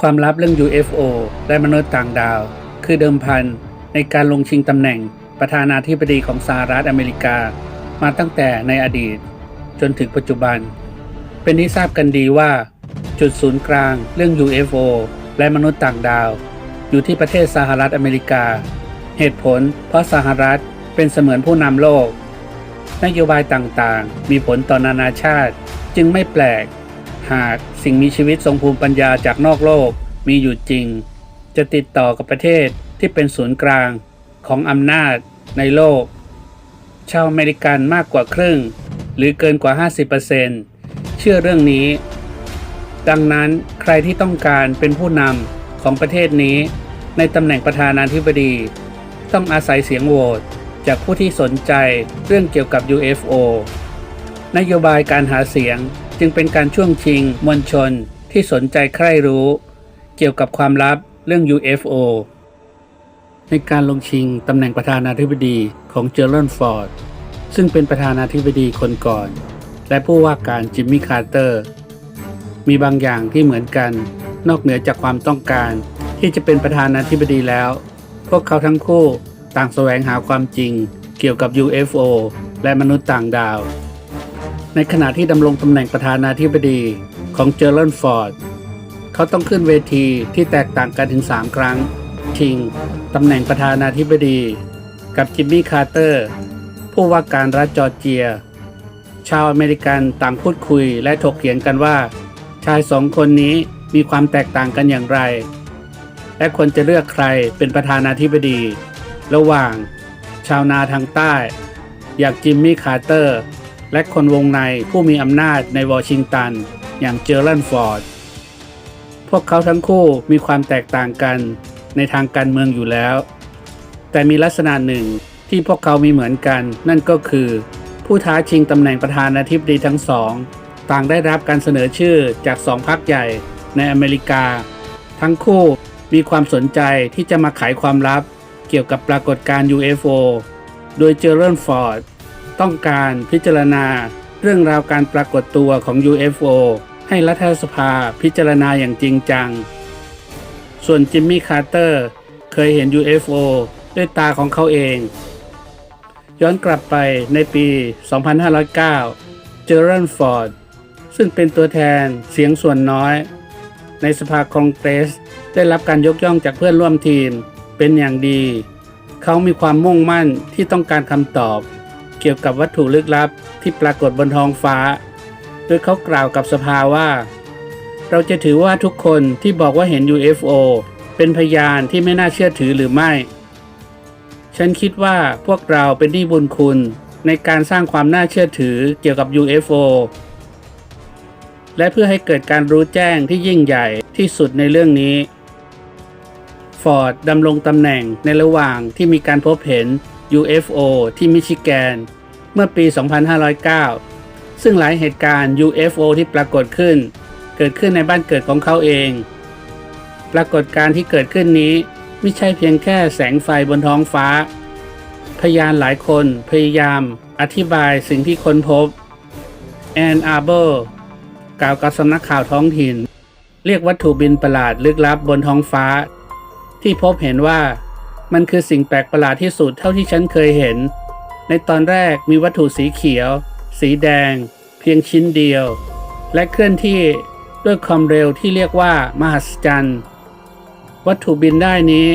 ความลับเรื่อง UFO และมนุษย์ต่างดาว คือเดิมพันในการลงชิงตำแหน่งประธานาธิบดีของสหรัฐอเมริกา มาตั้งแต่ในอดีต จนถึงปัจจุบัน เป็นที่ทราบกันดีว่า จุดศูนย์กลางเรื่อง UFO และมนุษย์ต่างดาว อยู่ที่ประเทศสหรัฐอเมริกา เหตุผลเพราะสหรัฐเป็นเสมือนผู้นำโลก นโยบายต่างๆ มีผลต่อนานาชาติ จึงไม่แปลก หากสิ่งมีชีวิตทรงภูมิปัญญาจากนอกโลกมีอยู่จริง จะติดต่อกับประเทศที่เป็นศูนย์กลางของอำนาจในโลก ชาวอเมริกันมากกว่าครึ่ง หรือเกินกว่า 50%เชื่อเรื่องนี้ ดังนั้นใครที่ต้องการเป็นผู้นำของประเทศนี้ ในตำแหน่งประธานาธิบดี ต้องอาศัยเสียงโหวตจากผู้ที่สนใจเรื่องเกี่ยวกับ UFO นโยบายการหาเสียง จึงเป็นการช่วงชิงมวลชนที่สนใจใคร่รู้ เกี่ยวกับความลับเรื่อง UFO ในการลงชิงตำแหน่งประธานาธิบดีของเจอร์ n นฟอร์ดซึ่งเป็นประธานาธิบดีคนก่อน และผู้ว่าการจิมมี่คาร์เตอร์มีบางอย่างที่เหมือนกันนอกเหนือจากความต้องการที่จะเป็นประธานาธิบดีแล้ว พวกเขาทั้งคู่ต่างแสวงหาความจริงเกี่ยวกับ UFO และมนุษย์ต่างดาว ในขณะที่ดำรงตำแหน่งประธานาธิบดีของเจอร์ n นฟอร์ด เขาต้องขึ้นเวทีที่แตกต่างกันถึง 3 ครั้ง ชิงตำแหน่งประธานาธิบดี กับจิมมี่คาร์เตอร์ ผู้ว่าการรัฐจอร์เจีย ชาวอเมริกันต่างพูดคุยและถกเถียงกันว่า ชายสองคนนี้มีความแตกต่างกันอย่างไร และควรจะเลือกใครเป็นประธานาธิบดี ระหว่าง ชาวนาทางใต้ อย่างจิมมี่คาร์เตอร์ และคนวงในผู้มีอำนาจในวอชิงตัน อย่างเจอร์นฟอร์ด พวกเขาทั้งคู่มีความแตกต่างกันในทางการเมืองอยู่แล้ว แต่มีลักษณะหนึ่งที่พวกเขามีเหมือนกัน นั่นก็คือ ผู้ท้าชิงตำแหน่งประธานาธิบดีทั้งสอง ต่างได้รับการเสนอชื่อจากสองพรรคใหญ่ในอเมริกา ทั้งคู่มีความสนใจที่จะมาไขความลับเกี่ยวกับปรากฏการณ์ UFO โดยเจอร์นฟอร์ด ต้องการพิจารณา เรื่องราวการปรากฏตัวของ UFO ให้รัฐสภาพิจารณาอย่างจริงจัง ส่วนจิมมี่คาร์เตอร์เคยเห็น UFO ด้วยตาของเขาเอง ย้อนกลับไปในปี 2509 เจอร์นฟอร์ด ซึ่งเป็นตัวแทนเสียงส่วนน้อย ในสภาคองเกรส ได้รับการยกย่องจากเพื่อนร่วมทีมเป็นอย่างดี เขามีความมุ่งมั่นที่ต้องการคำตอบ เกี่ยวกับวัตถุลึกลับที่ปรากฏบนท้องฟ้า โดยเขากล่าวกับสภาว่า เราจะถือว่าทุกคนที่บอกว่าเห็น UFO เป็นพยานที่ไม่น่าเชื่อถือหรือไม่ ฉันคิดว่าพวกเราเป็นหนี้บุญคุณในการสร้างความน่าเชื่อถือเกี่ยวกับ UFO และเพื่อให้เกิดการรู้แจ้งที่ยิ่งใหญ่ที่สุดในเรื่องนี้ ฟอร์ดดำรงตำแหน่งในระหว่างที่มีการพบเห็น UFO ที่มิชิแกน เมื่อปี 2509 ซึ่งหลายเหตุการณ์ UFO ที่ปรากฏขึ้น เกิดขึ้นในบ้านเกิดของเขาเอง ปรากฏการณ์ที่เกิดขึ้นนี้ไม่ใช่เพียงแค่แสงไฟบนท้องฟ้า พยานหลายคนพยายามอธิบายสิ่งที่ค้นพบแอนอาร์เบอร์กล่าวกับสำนักข่าวท้องถิ่น เรียกวัตถุบินประหลาดลึกลับบนท้องฟ้า ที่พบเห็นว่า มันคือสิ่งแปลกประหลาดที่สุดเท่าที่ฉันเคยเห็น ในตอนแรกมีวัตถุสีเขียว สีแดง เพียงชิ้นเดียว และเคลื่อนที่ด้วยความเร็วที่เรียกว่ามหัศจรรย์ วัตถุบินได้นี้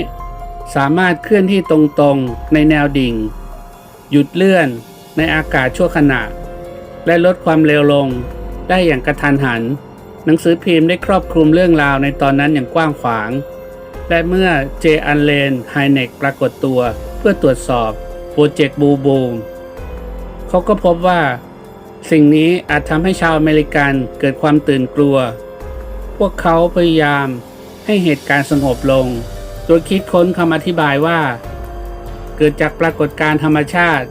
สามารถเคลื่อนที่ตรงๆในแนวดิ่ง หยุดเลื่อนในอากาศชั่วขณะ และลดความเร็วลงได้อย่างกระทันหัน หนังสือพิมพ์ได้ครอบคลุมเรื่องราวในตอนนั้นอย่างกว้างขวาง และเมื่อเจอันเลนไฮเนกปรากฏตัวเพื่อตรวจสอบโปรเจกต์บูบูมเขาก็พบว่า สิ่งนี้อาจทำให้ชาวอเมริกันเกิดความตื่นกลัว พวกเขาพยายามให้เหตุการณ์สงบลง โดยคิดค้นคำอธิบายว่า เกิดจากปรากฏการณ์ธรรมชาติ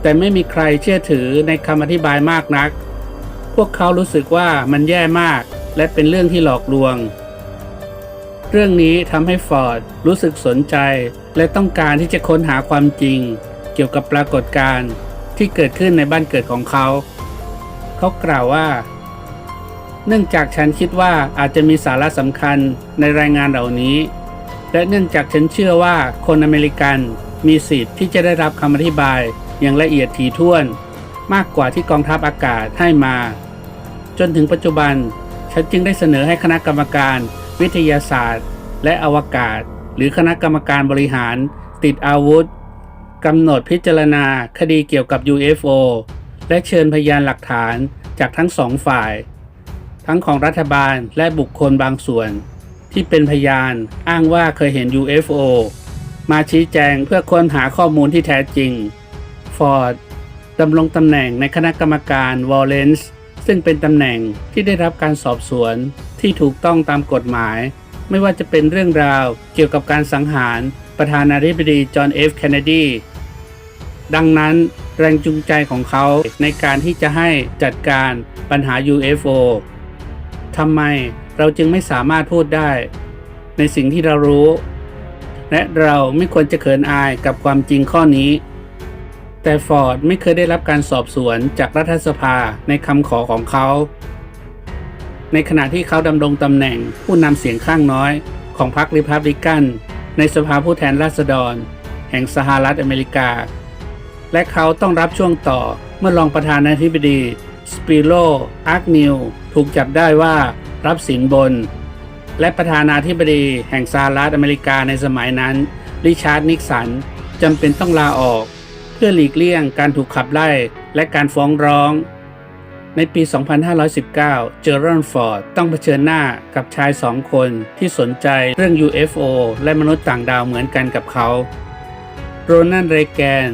แต่ไม่มีใครเชื่อถือในคำอธิบายมากนัก พวกเขารู้สึกว่ามันแย่มากและเป็นเรื่องที่หลอกลวง เรื่องนี้ทำให้ฟอร์ดรู้สึกสนใจ และต้องการที่จะค้นหาความจริง เกี่ยวกับปรากฏการณ์ที่เกิดขึ้นในบ้านเกิดของเขา เขากล่าวว่า เนื่องจากฉันคิดว่าอาจจะมีสาระสำคัญในรายงานเหล่านี้ และเนื่องจากฉันเชื่อว่าคนอเมริกันมีสิทธิ์ที่จะได้รับคำอธิบายอย่างละเอียดถี่ถ้วน มากกว่าที่กองทัพอากาศให้มา จนถึงปัจจุบัน ฉันจึงได้เสนอให้คณะกรรมการ วิทยาศาสตร์ และอวกาศ หรือคณะกรรมการบริหาร ติดอาวุธกำหนดพิจารณาคดีเกี่ยวกับ UFO และเชิญพยานหลักฐานจากทั้งสองฝ่าย ทั้งของรัฐบาลและบุคคลบางส่วน ที่เป็นพยานอ้างว่าเคยเห็น UFO มาชี้แจงเพื่อค้นหาข้อมูลที่แท้จริง ฟอร์ดดำรงตำแหน่งในคณะกรรมการวอลเลนส์ซึ่งเป็นตำแหน่งที่ได้รับการสอบสวน ที่ถูกต้องตามกฎหมาย ไม่ว่าจะเป็นเรื่องราวเกี่ยวกับการสังหาร ประธานาธิบดีจอห์นเอฟเคนเนดีดังนั้นแรงจูงใจของเขาในการที่จะให้จัดการปัญหา UFO ทำไมเราจึงไม่สามารถพูดได้ ในสิ่งที่เรารู้ และเราไม่ควรจะเขินอายกับความจริงข้อนี้ แต่ฟอร์ดไม่เคยได้รับการสอบสวนจากรัฐสภาในคำขอของเขา ในขณะที่เขาดำรงตำแหน่งผู้นำเสียงข้างน้อยของพรรคริพับลิกัน ในสภาผู้แทนราษฎร แห่งสหรัฐอเมริกา และเขาต้องรับช่วงต่อเมื่อรองประธานาธิบดีสปิโรอาร์กนิวถูกจับได้ว่ารับสินบน และประธานาธิบดีแห่งสหรัฐอเมริกาในสมัยนั้นริชาร์ดนิกสันจำเป็นต้องลาออก เพื่อหลีกเลี่ยงการถูกขับไล่และการฟ้องร้อง ในปี 2519 เจอรอนฟอร์ดต้องเผชิญหน้ากับชายสองคนที่สนใจเรื่อง UFO และมนุษย์ต่างดาวเหมือนกันกับเขา โรนัลด์เรแกน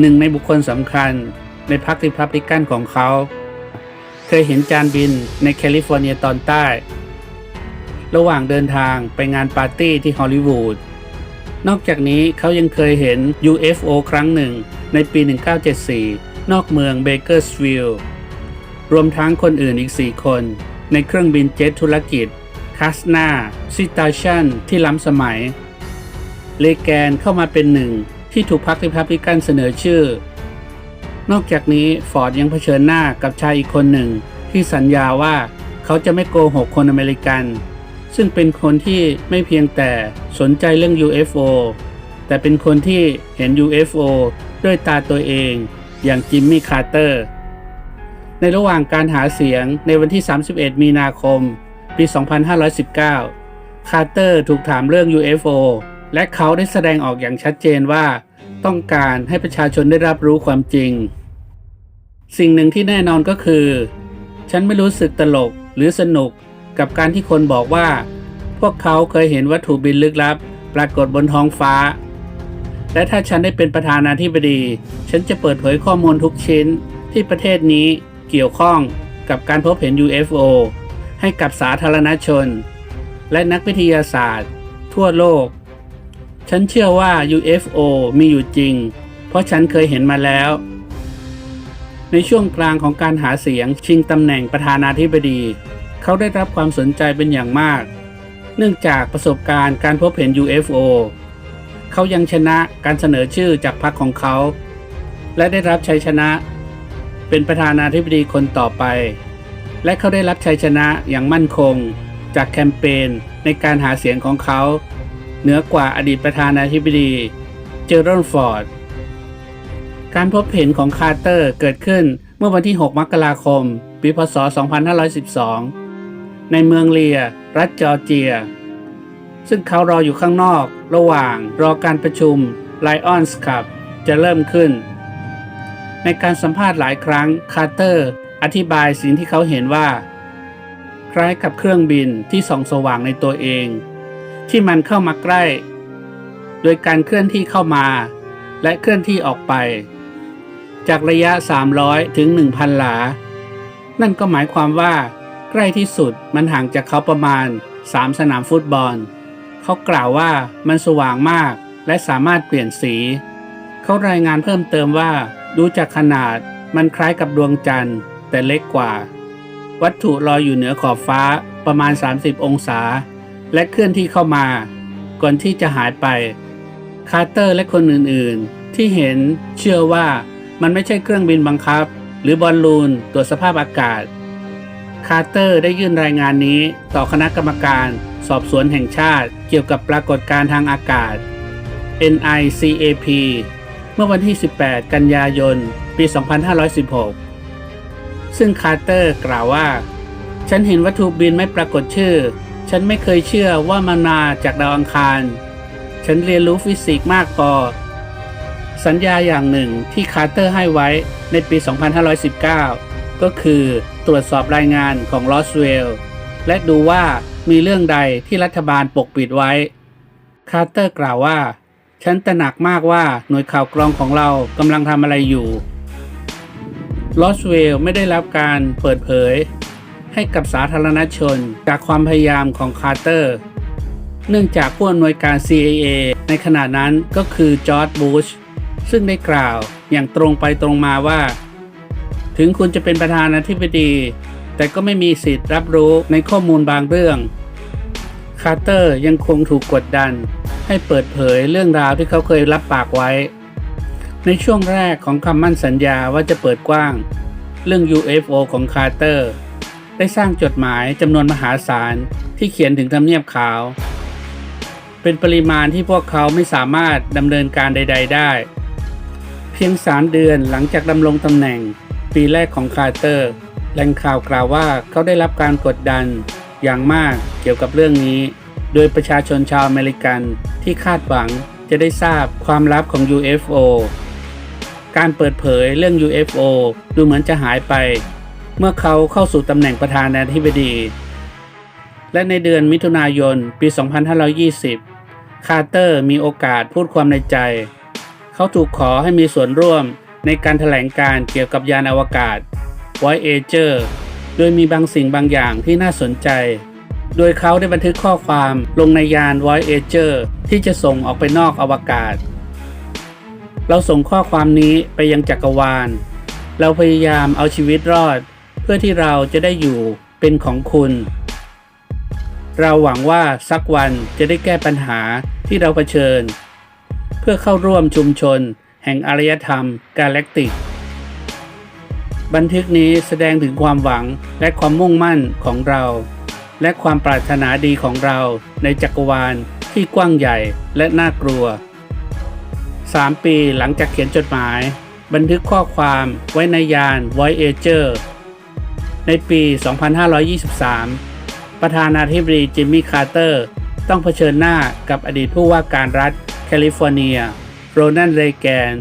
หนึ่งในบุคคลสำคัญในพรรคริพับลิกันของเขา เคยเห็นจานบินในแคลิฟอร์เนียตอนใต้ ระหว่างเดินทางไปงานปาร์ตี้ที่ฮอลลีวูด นอกจากนี้เขายังเคยเห็น UFO ครั้งหนึ่งในปี 1974 นอกเมืองเบเกอร์สวิลล์ รวมทั้งคนอื่นอีก 4 คน ในเครื่องบินเจ็ตธุรกิจคาสนาซิตาชันที่ล้ำสมัย เลแกนเข้ามาเป็นหนึ่งที่ถูกพรรคริพับลิกันเสนอชื่อ นอกจากนี้ฟอร์ดยังเผชิญหน้ากับชายอีกคนหนึ่ง ที่สัญญาว่าเขาจะไม่โกหกคนอเมริกัน ซึ่งเป็นคนที่ไม่เพียงแต่สนใจเรื่อง UFO แต่เป็นคนที่เห็น UFO ด้วยตาตัวเอง อย่างจิมมี่คาร์เตอร์ ในระหว่างการหาเสียงในวันที่ 31 มีนาคม ปี 2519 คาร์เตอร์ถูกถามเรื่อง UFO และเขาได้แสดงออกอย่างชัดเจนว่า ต้องการให้ประชาชนได้รับรู้ความจริง สิ่งหนึ่งที่แน่นอนก็คือ ฉันไม่รู้สึกตลกหรือสนุกกับการที่คนบอกว่า พวกเขาเคยเห็นวัตถุบินลึกลับ ปรากฏบนท้องฟ้า และถ้าฉันได้เป็นประธานาธิบดี ฉันจะเปิดเผยข้อมูลทุกชิ้นที่ประเทศนี้ เกี่ยวข้องกับการพบเห็น UFO ให้กับสาธารณชน และนักวิทยาศาสตร์ ทั่วโลก ฉันเชื่อว่า UFO มีอยู่จริง เพราะฉันเคยเห็นมาแล้ว ในช่วงกลางของการหาเสียงชิงตำแหน่งประธานาธิบดี เขาได้รับความสนใจเป็นอย่างมาก เนื่องจากประสบการณ์การพบเห็น UFO เขายังชนะการเสนอชื่อจากพรรคของเขา และได้รับชัยชนะ เป็นประธานาธิบดีคนต่อไป และเขาได้รับชัยชนะอย่างมั่นคง จากแคมเปญในการหาเสียงของเขา เหนือกว่าอดีตประธานาธิบดีเจอร์รอนฟอร์ด การพบเห็นของคาร์เตอร์เกิดขึ้นเมื่อวันที่ 6 มกราคม ปีพศ 2512 ในเมืองเลีย รัฐจอร์เจีย ซึ่งเขารออยู่ข้างนอก ระหว่างรอการประชุม Lions Club จะเริ่มขึ้น ในการสัมภาษณ์หลายครั้งคาร์เตอร์ อธิบายสิ่งที่เขาเห็นว่า คล้ายกับเครื่องบินที่ส่องสว่างในตัวเอง ที่มันเข้ามาใกล้ โดยการเคลื่อนที่เข้ามา และเคลื่อนที่ออกไป จากระยะ 300 ถึง 1,000 หลา นั่นก็หมายความว่า ใกล้ที่สุดมันห่างจากเขาประมาณ 3 สนามฟุตบอล เขากล่าวว่ามันสว่างมากและสามารถเปลี่ยนสี เขารายงานเพิ่มเติมว่า ดูจากขนาดมันคล้ายกับดวงจันทร์ แต่เล็กกว่า วัตถุลอยอยู่เหนือขอบฟ้าประมาณ 30 องศา และเคลื่อนที่เข้ามา ก่อนที่จะหายไป คาร์เตอร์และคนอื่นๆ ที่เห็นเชื่อว่ามันไม่ใช่เครื่องบินบังคับ หรือบอลลูนตรวจสภาพอากาศ คาร์เตอร์ได้ยื่นรายงานนี้ต่อคณะกรรมการสอบสวนแห่งชาติเกี่ยวกับปรากฏการณ์ทางอากาศ NICAP มื่อวันที่ 18 กันยายน ปี 2516 ซึ่งคาร์เตอร์กล่าวว่า ฉันเห็นวัตถุบินไม่ปรากฏชื่อ ฉันไม่เคยเชื่อว่ามันมาจากดาวอังคาร ฉันเรียนรู้ฟิสิกส์มากพอ สัญญาอย่างหนึ่งที่คาร์เตอร์ให้ไว้ในปี 2519 ก็คือตรวจสอบรายงานของลอสเวลล์และดูว่ามีเรื่องใดที่รัฐบาลปกปิดไว้ คาร์เตอร์กล่าวว่า ฉันตระหนักมากว่าหน่วยข่าวกรองของเรากำลังทำอะไรอยู่ลอสเวลล์ไม่ได้รับการเปิดเผย ให้กับสาธารณชนจากความพยายามของคาร์เตอร์ เนื่องจากผู้อำนวยการ CIA ในขณะนั้นก็คือจอร์ดบูชซึ่งได้กล่าวอย่างตรงไปตรงมาว่า ถึงคุณจะเป็นประธานาธิบดี แต่ก็ไม่มีสิทธิ์รับรู้ในข้อมูลบางเรื่อง คาร์เตอร์ยังคงถูกกดดัน ให้เปิดเผยเรื่องราวที่เขาเคยรับปากไว้ ในช่วงแรกของคำมั่นสัญญาว่าจะเปิดกว้าง เรื่อง UFO ของคาร์เตอร์ ได้สร้างจดหมายจำนวนมหาศาลที่เขียนถึงทำเนียบขาว เป็นปริมาณที่พวกเขาไม่สามารถดำเนินการใด ๆ ได้ เพียง3เดือนหลังจากดำรงตำแหน่ง ปีแรกของคาร์เตอร์แหล่งข่าวกล่าวว่าเขาได้รับการกดดัน อย่างมากเกี่ยวกับเรื่องนี้ โดยประชาชนชาวอเมริกันที่คาดหวังจะได้ทราบความลับของ UFO การเปิดเผยเรื่อง UFO ดูเหมือนจะหายไป เมื่อเขาเข้าสู่ตำแหน่งประธานาธิบดี และในเดือนมิถุนายนปี 2520 คาร์เตอร์มีโอกาสพูดความในใจ เขาถูกขอให้มีส่วนร่วมในการถแถลงการเกี่ยวกับยานอวกาศ Voyager โดยมีบางสิ่งบางอย่างที่น่าสนใจ โดยเขาได้บันทึกข้อความลงในยาน Voyager ที่จะส่งออกไปนอกอวกาศ เราส่งข้อความนี้ไปยังจักรวาล เราพยายามเอาชีวิตรอด เพื่อที่เราจะได้อยู่เป็นของคุณ เราหวังว่าสักวันจะได้แก้ปัญหาที่เราเผชิญ เพื่อเข้าร่วมชุมชน แห่งอารยธรรมกาแล็กติก บันทึกนี้แสดงถึงความหวังและความมุ่งมั่นของเรา และความปรารถนาดีของเราในจักรวาลที่กว้างใหญ่และน่ากลัว 3 ปีหลังจากเขียนจดหมาย บันทึกข้อความไว้ในยาน Voyager ในปี 2523 ประธานาธิบดีจิมมี่ คาร์เตอร์ ต้องเผชิญหน้ากับอดีตผู้ว่าการรัฐแคลิฟอร์เนีย โรนัล เรแกน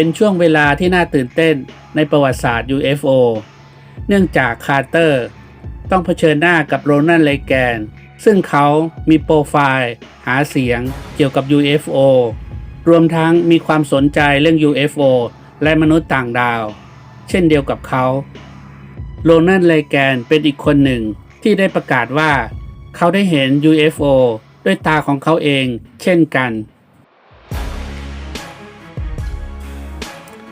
เป็นช่วงเวลาที่น่าตื่นเต้นในประวัติศาสตร์ UFO เนื่องจากคาร์เตอร์ ต้องเผชิญหน้ากับโรนัลด์เรแกน ซึ่งเขามีโปรไฟล์หาเสียงเกี่ยวกับ UFO รวมทั้งมีความสนใจเรื่อง UFO และมนุษย์ต่างดาว เช่นเดียวกับเขาโรนัลด์เรแกนเป็นอีกคนหนึ่งที่ได้ประกาศว่า เขาได้เห็น UFO ด้วยตาของเขาเอง เช่นกัน